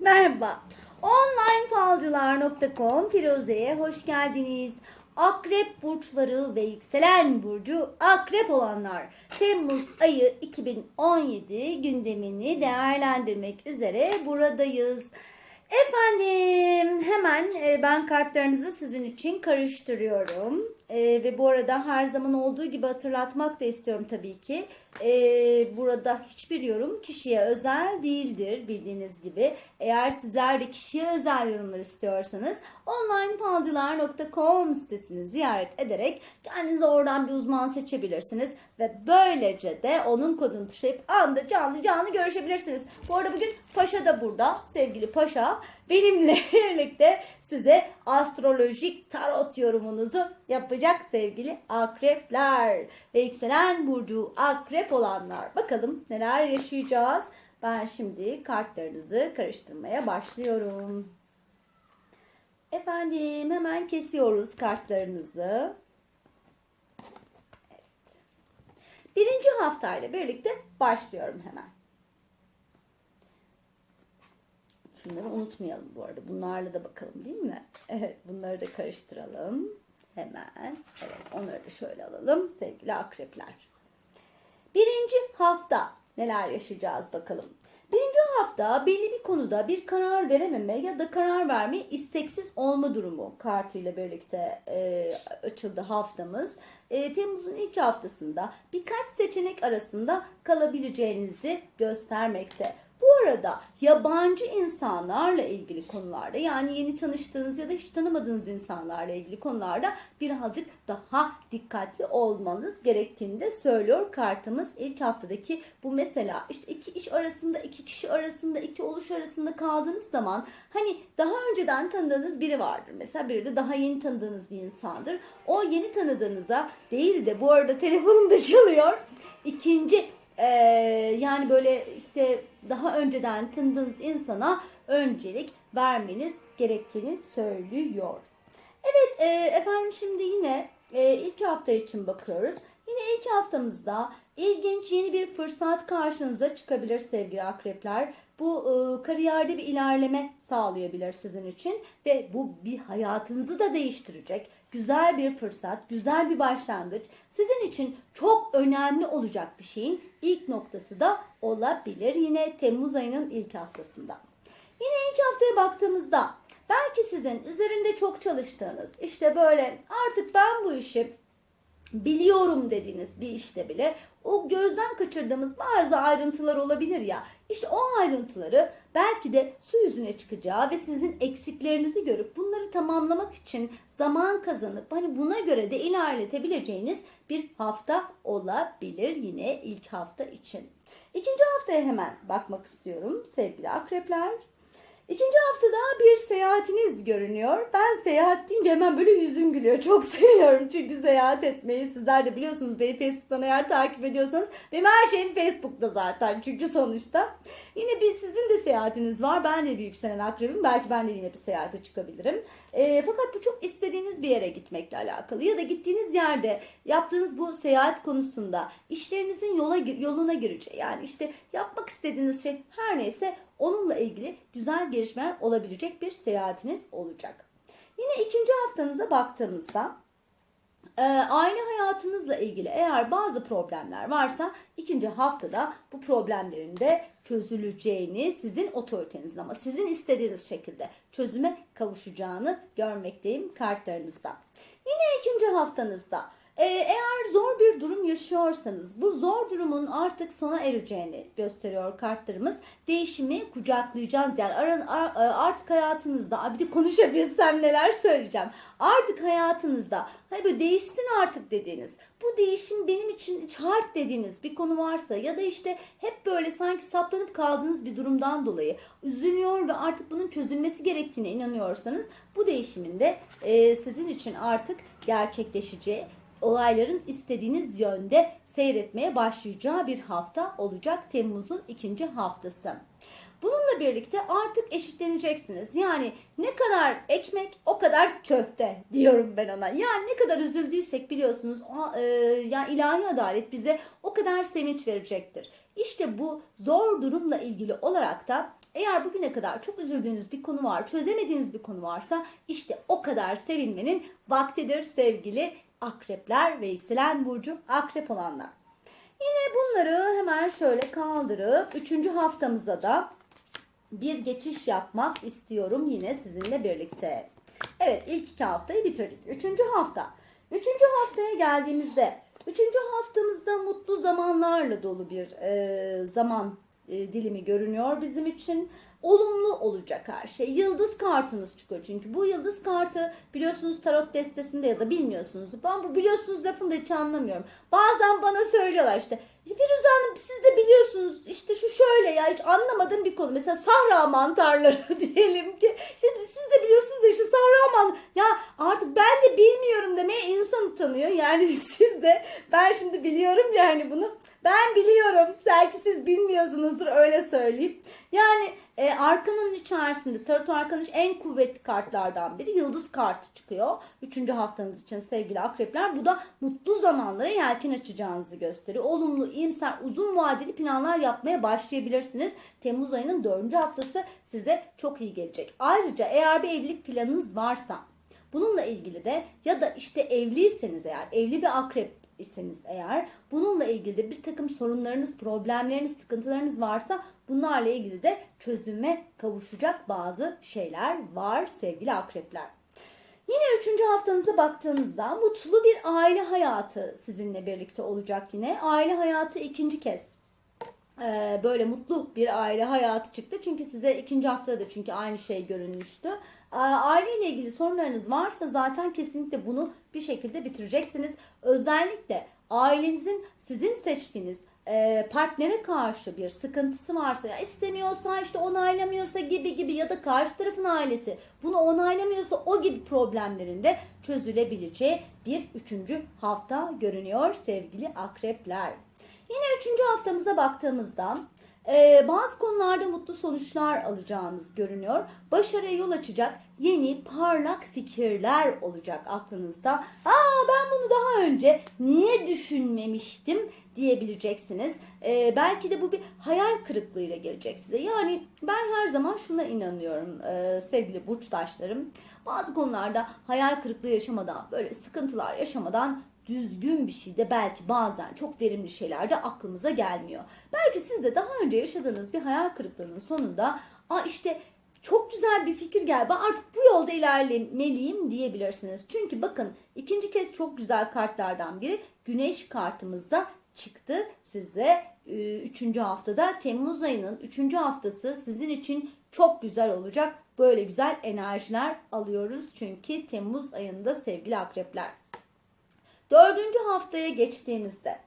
Merhaba. Onlinefalcılar.com Firuze'ye hoş geldiniz. Akrep burçları ve yükselen burcu akrep olanlar Temmuz ayı 2017 gündemini değerlendirmek üzere buradayız. Efendim hemen e, ben kartlarınızı sizin için karıştırıyorum. E, ve bu arada her zaman olduğu gibi hatırlatmak da istiyorum tabii ki. E, burada hiçbir yorum kişiye özel değildir bildiğiniz gibi. Eğer sizler de kişiye özel yorumlar istiyorsanız onlinefalcılar.com sitesini ziyaret ederek kendinize oradan bir uzman seçebilirsiniz. Ve böylece de onun kodunu tuşlayıp anda canlı canlı görüşebilirsiniz. Bu arada bugün Paşa da burada sevgili Paşa benimle birlikte size astrolojik tarot yorumunuzu yapacak sevgili akrepler ve yükselen burcu akrep olanlar. Bakalım neler yaşayacağız. Ben şimdi kartlarınızı karıştırmaya başlıyorum. Efendim hemen kesiyoruz kartlarınızı. Evet. Birinci haftayla birlikte başlıyorum hemen. Şunları unutmayalım bu arada. Bunlarla da bakalım değil mi? Evet bunları da karıştıralım. Hemen. Evet onları da şöyle alalım sevgili akrepler. Birinci hafta neler yaşayacağız bakalım. Birinci hafta belli bir konuda bir karar verememe ya da karar verme isteksiz olma durumu kartıyla birlikte e, açıldı haftamız. E, Temmuz'un ilk haftasında birkaç seçenek arasında kalabileceğinizi göstermekte. Bu arada yabancı insanlarla ilgili konularda yani yeni tanıştığınız ya da hiç tanımadığınız insanlarla ilgili konularda birazcık daha dikkatli olmanız gerektiğini de söylüyor kartımız. ilk haftadaki bu mesela işte iki iş arasında, iki kişi arasında, iki oluş arasında kaldığınız zaman hani daha önceden tanıdığınız biri vardır. Mesela biri de daha yeni tanıdığınız bir insandır. O yeni tanıdığınıza değil de bu arada telefonum da çalıyor. İkinci ee, yani böyle işte daha önceden tanıdığınız insana öncelik vermeniz gerektiğini söylüyor. Evet e, efendim şimdi yine e, ilk hafta için bakıyoruz. Yine ilk haftamızda ilginç yeni bir fırsat karşınıza çıkabilir sevgili akrepler. Bu e, kariyerde bir ilerleme sağlayabilir sizin için ve bu bir hayatınızı da değiştirecek. Güzel bir fırsat, güzel bir başlangıç. Sizin için çok önemli olacak bir şeyin ilk noktası da olabilir. Yine Temmuz ayının ilk haftasında. Yine ilk haftaya baktığımızda belki sizin üzerinde çok çalıştığınız işte böyle artık ben bu işi biliyorum dediğiniz bir işte bile o gözden kaçırdığımız bazı ayrıntılar olabilir ya. İşte o ayrıntıları belki de su yüzüne çıkacağı ve sizin eksiklerinizi görüp bunları tamamlamak için zaman kazanıp hani buna göre de ilerletebileceğiniz bir hafta olabilir yine ilk hafta için. İkinci haftaya hemen bakmak istiyorum sevgili akrepler. İkinci haftada bir seyahatiniz görünüyor. Ben seyahat deyince hemen böyle yüzüm gülüyor. Çok seviyorum çünkü seyahat etmeyi. Sizler de biliyorsunuz beni Facebook'tan eğer takip ediyorsanız. Benim her şeyim Facebook'ta zaten çünkü sonuçta. Yine bir sizin de seyahatiniz var. Ben de bir yükselen akrebim. Belki ben de yine bir seyahate çıkabilirim. E, fakat bu çok istediğiniz bir yere gitmekle alakalı. Ya da gittiğiniz yerde yaptığınız bu seyahat konusunda işlerinizin yola yoluna gireceği. Yani işte yapmak istediğiniz şey her neyse onunla ilgili güzel gelişmeler olabilecek bir seyahatiniz olacak. Yine ikinci haftanıza baktığımızda e, aile hayatınızla ilgili eğer bazı problemler varsa ikinci haftada bu problemlerin de çözüleceğini sizin otoritenizin ama sizin istediğiniz şekilde çözüme kavuşacağını görmekteyim kartlarınızda. Yine ikinci haftanızda ee, eğer zor bir durum yaşıyorsanız bu zor durumun artık sona ereceğini gösteriyor kartlarımız. Değişimi kucaklayacağız yani artık hayatınızda de konuşabilsem neler söyleyeceğim. Artık hayatınızda hani böyle değişsin artık dediğiniz bu değişim benim için şart dediğiniz bir konu varsa ya da işte hep böyle sanki saplanıp kaldığınız bir durumdan dolayı üzülüyor ve artık bunun çözülmesi gerektiğine inanıyorsanız bu değişimin de e, sizin için artık gerçekleşeceği olayların istediğiniz yönde seyretmeye başlayacağı bir hafta olacak Temmuz'un ikinci haftası. Bununla birlikte artık eşitleneceksiniz. Yani ne kadar ekmek o kadar köfte diyorum ben ona. Yani ne kadar üzüldüysek biliyorsunuz e, yani ilahi adalet bize o kadar sevinç verecektir. İşte bu zor durumla ilgili olarak da Eğer bugüne kadar çok üzüldüğünüz bir konu var, çözemediğiniz bir konu varsa işte o kadar sevinmenin vaktidir sevgili akrepler ve yükselen burcu akrep olanlar. Yine bunları hemen şöyle kaldırıp 3. haftamıza da bir geçiş yapmak istiyorum yine sizinle birlikte. Evet ilk iki haftayı bitirdik. Üçüncü hafta. Üçüncü haftaya geldiğimizde üçüncü haftamızda mutlu zamanlarla dolu bir e, zaman e, dilimi görünüyor bizim için. Olumlu olacak her şey. Yıldız kartınız çıkıyor çünkü. Bu yıldız kartı biliyorsunuz tarot destesinde ya da bilmiyorsunuz. Ben bu biliyorsunuz lafını da hiç anlamıyorum. Bazen bana söylüyorlar işte. Firuze Hanım siz de biliyorsunuz işte şu şöyle ya hiç anlamadığım bir konu. Mesela sahra mantarları diyelim ki. Şimdi siz de biliyorsunuz işte sahra mantarları. Ya artık ben de bilmiyorum demeye insan utanıyor. Yani siz de ben şimdi biliyorum yani bunu. Ben biliyorum. Belki siz bilmiyorsunuzdur öyle söyleyeyim. Yani e, arkanın içerisinde tarot arkanın en kuvvetli kartlardan biri yıldız kartı çıkıyor. Üçüncü haftanız için sevgili akrepler. Bu da mutlu zamanlara yelken açacağınızı gösteriyor. Olumlu, iyimser, uzun vadeli planlar yapmaya başlayabilirsiniz. Temmuz ayının dördüncü haftası size çok iyi gelecek. Ayrıca eğer bir evlilik planınız varsa bununla ilgili de ya da işte evliyseniz eğer evli bir akrep iseniz eğer bununla ilgili de bir takım sorunlarınız, problemleriniz, sıkıntılarınız varsa bunlarla ilgili de çözüme kavuşacak bazı şeyler var sevgili akrepler. Yine üçüncü haftanıza baktığımızda mutlu bir aile hayatı sizinle birlikte olacak yine. Aile hayatı ikinci kez ee, böyle mutlu bir aile hayatı çıktı. Çünkü size ikinci haftada da çünkü aynı şey görünmüştü. Ee, Aileyle ilgili sorunlarınız varsa zaten kesinlikle bunu bir şekilde bitireceksiniz. Özellikle ailenizin sizin seçtiğiniz e, partnere karşı bir sıkıntısı varsa ya istemiyorsa işte onaylamıyorsa gibi gibi ya da karşı tarafın ailesi bunu onaylamıyorsa o gibi problemlerin de çözülebileceği bir üçüncü hafta görünüyor sevgili akrepler. Yine üçüncü haftamıza baktığımızda e, bazı konularda mutlu sonuçlar alacağınız görünüyor. Başarıya yol açacak yeni parlak fikirler olacak aklınızda. Aa ben bunu daha önce niye düşünmemiştim diyebileceksiniz. E, belki de bu bir hayal kırıklığıyla gelecek size. Yani ben her zaman şuna inanıyorum e, sevgili burçtaşlarım. Bazı konularda hayal kırıklığı yaşamadan, böyle sıkıntılar yaşamadan düzgün bir şey de belki bazen çok verimli şeyler de aklımıza gelmiyor. Belki siz de daha önce yaşadığınız bir hayal kırıklığının sonunda Aa işte çok güzel bir fikir geldi. Ben artık bu yolda ilerlemeliyim diyebilirsiniz. Çünkü bakın ikinci kez çok güzel kartlardan biri güneş kartımızda çıktı size. Ee, üçüncü haftada Temmuz ayının üçüncü haftası sizin için çok güzel olacak. Böyle güzel enerjiler alıyoruz. Çünkü Temmuz ayında sevgili akrepler. Dördüncü haftaya geçtiğimizde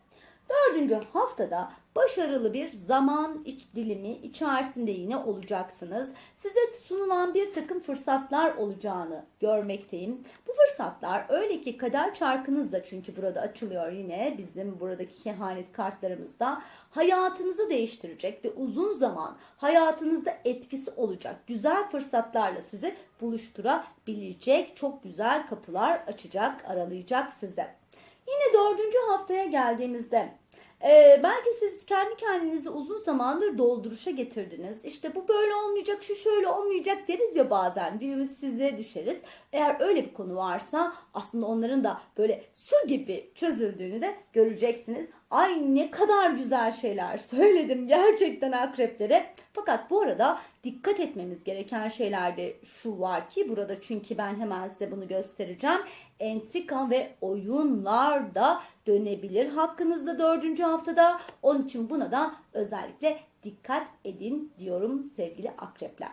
dördüncü haftada başarılı bir zaman dilimi içerisinde yine olacaksınız. Size sunulan bir takım fırsatlar olacağını görmekteyim. Bu fırsatlar öyle ki kader çarkınız da çünkü burada açılıyor yine bizim buradaki kehanet kartlarımızda hayatınızı değiştirecek ve uzun zaman hayatınızda etkisi olacak güzel fırsatlarla sizi buluşturabilecek çok güzel kapılar açacak, aralayacak size. Yine dördüncü haftaya geldiğimizde e, belki siz kendi kendinizi uzun zamandır dolduruşa getirdiniz. İşte bu böyle olmayacak, şu şöyle olmayacak deriz ya bazen. Bir ümitsizliğe düşeriz. Eğer öyle bir konu varsa aslında onların da böyle su gibi çözüldüğünü de göreceksiniz. Ay ne kadar güzel şeyler söyledim gerçekten akreplere. Fakat bu arada dikkat etmemiz gereken şeylerde şu var ki burada çünkü ben hemen size bunu göstereceğim. Entrika ve oyunlar da dönebilir hakkınızda dördüncü haftada. Onun için buna da özellikle dikkat edin diyorum sevgili akrepler.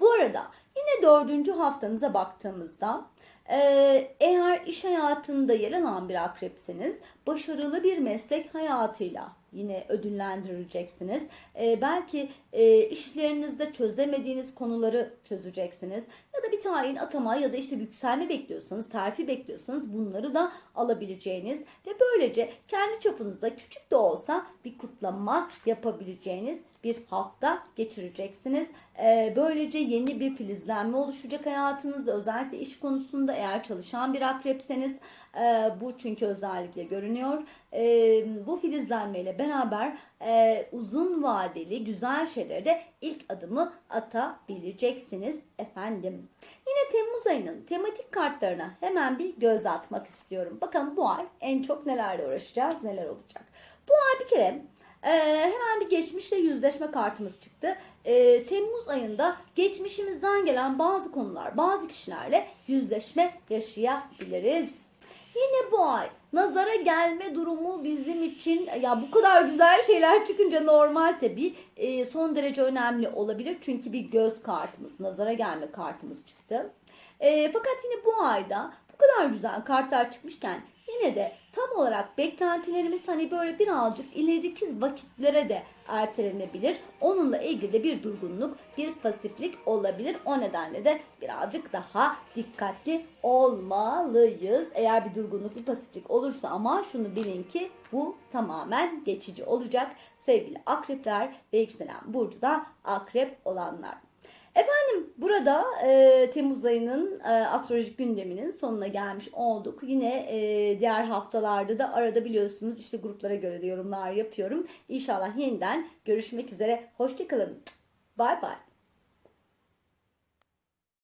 Bu arada yine dördüncü haftanıza baktığımızda ee, eğer iş hayatında yer alan bir akrepseniz başarılı bir meslek hayatıyla yine ödüllendirileceksiniz. Ee, belki e, işlerinizde çözemediğiniz konuları çözeceksiniz. Ya da bir tayin atama ya da işte yükselme bekliyorsanız, terfi bekliyorsanız bunları da alabileceğiniz ve böylece kendi çapınızda küçük de olsa bir kutlama yapabileceğiniz bir hafta geçireceksiniz. Ee, böylece yeni bir filizlenme oluşacak hayatınızda. Özellikle iş konusunda eğer çalışan bir akrepseniz e, bu çünkü özellikle görünüyor. E, bu filizlenmeyle beraber uzun vadeli güzel şeylere de ilk adımı atabileceksiniz efendim. Yine Temmuz ayının tematik kartlarına hemen bir göz atmak istiyorum. Bakalım bu ay en çok nelerle uğraşacağız, neler olacak. Bu ay bir kere e, hemen bir geçmişle yüzleşme kartımız çıktı. E, Temmuz ayında geçmişimizden gelen bazı konular, bazı kişilerle yüzleşme yaşayabiliriz. Yine bu ay nazara gelme durumu bizim için ya bu kadar güzel şeyler çıkınca normal tabi e, son derece önemli olabilir. Çünkü bir göz kartımız, nazara gelme kartımız çıktı. E, fakat yine bu ayda bu kadar güzel kartlar çıkmışken yine de tam olarak beklentilerimiz hani böyle birazcık ileriki vakitlere de ertelenebilir. Onunla ilgili de bir durgunluk, bir pasiflik olabilir. O nedenle de birazcık daha dikkatli olmalıyız. Eğer bir durgunluk, bir pasiflik olursa ama şunu bilin ki bu tamamen geçici olacak. Sevgili akrepler ve yükselen burcu da akrep olanlar. Efendim burada e, Temmuz ayının e, astrolojik gündeminin sonuna gelmiş olduk. Yine e, diğer haftalarda da arada biliyorsunuz işte gruplara göre de yorumlar yapıyorum. İnşallah yeniden görüşmek üzere. Hoşçakalın. Bay bay.